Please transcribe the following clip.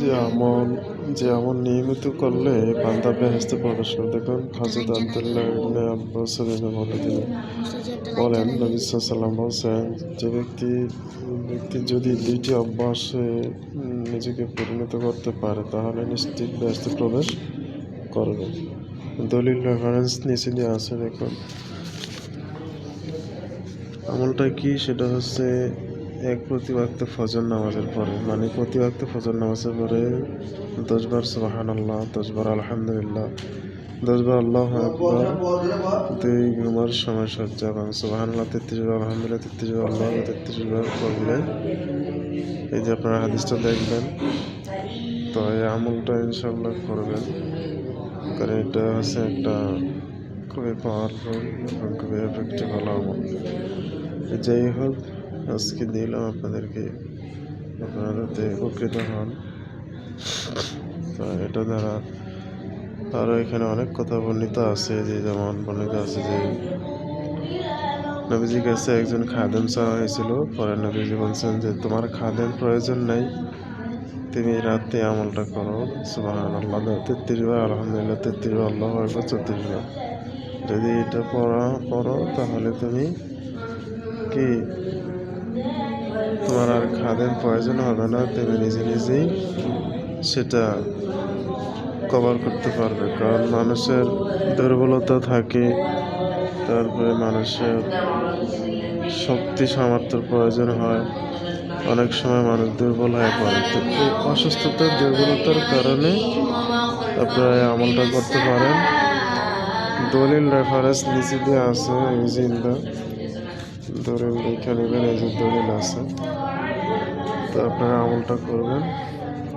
যে আমল যে আমল নিয়মিত করলে বান্দা বেহেস্তে প্রবেশ করে। দেখুন হজরত আবদুল্লাহ ইবনে আব্বাস রাদিয়াল্লাহু তিনি বলেন নবী সাল্লাম বলছেন যে ব্যক্তি ব্যক্তি যদি দুইটি অভ্যাসে নিজেকে পরিণত করতে পারে তাহলে নিশ্চিত বেহেস্তে প্রবেশ করবে। দলিল রেফারেন্স নিচে দিয়ে আছে দেখুন। আমলটা কি? সেটা হচ্ছে এক প্রতি ওয়াক্ত ফজর নামাজের পরে মানে প্রতি ওয়াক্ত ফজর নামাজের পরে দশবার সুবাহান আল্লাহ দশবার আলহামদুলিল্লাহ, দশবার আল্লাহ দুই ঘুমার সময় সজ্জা এবং সুবাহান আল্লাহ তেত্রিশ বার আলহামদুলিল্লাহ তেত্রিশ বার আল্লাহ তেত্রিশ বার করলে এই যে আপনারা হাদিসটা দেখবেন, তো এই আমলটা ইনশাল্লাহ করবেন, কারণ এটা হচ্ছে একটা খুবই পাওয়ারফুল এবং খুবই এফেক্টিভ আমল যাই হোক, আজকে দিলাম আপনাদেরকে। আপনারা যাতে উপকৃত হন। তো এটা দ্বারা আরও এখানে অনেক কথা বর্ণিত আছে, যে যেমন বর্ণিত আছে যে নবীজির কাছে একজন খাদেম চাওয়া হয়েছিল। পরে নবীজি বলছেন যে, তোমার খাদেম প্রয়োজন নেই। তুমি রাতে আমলটা করো। সুবাহ আল্লাহ তেত্রিশ বার, আলহামদুলিল্লাহ, তেত্রিশ আল্লাহ চৌত্রিশ বার। যদি এটা পড়া, পড়ো, তাহলে তুমি কি? তোমার আর খাদের প্রয়োজন হবে না, তুমি নিজে নিজেই সেটা কভার করতে পারবে। কারণ মানুষের দুর্বলতা থাকে, তারপরে মানুষের শক্তি সামর্থ্যের প্রয়োজন হয়। অনেক সময় মানুষ দুর্বল হয়ে পড়ে। তো এই অসুস্থতার দুর্বলতার কারণে আপনারা আমলটা করতে পারেন। রেফারেন্স নিচে দিয়ে আছে, এই যে ইন্দা দলিল দেখে নেবেন, এই যে দলিল আছে। তো আপনারা আমলটা করবেন।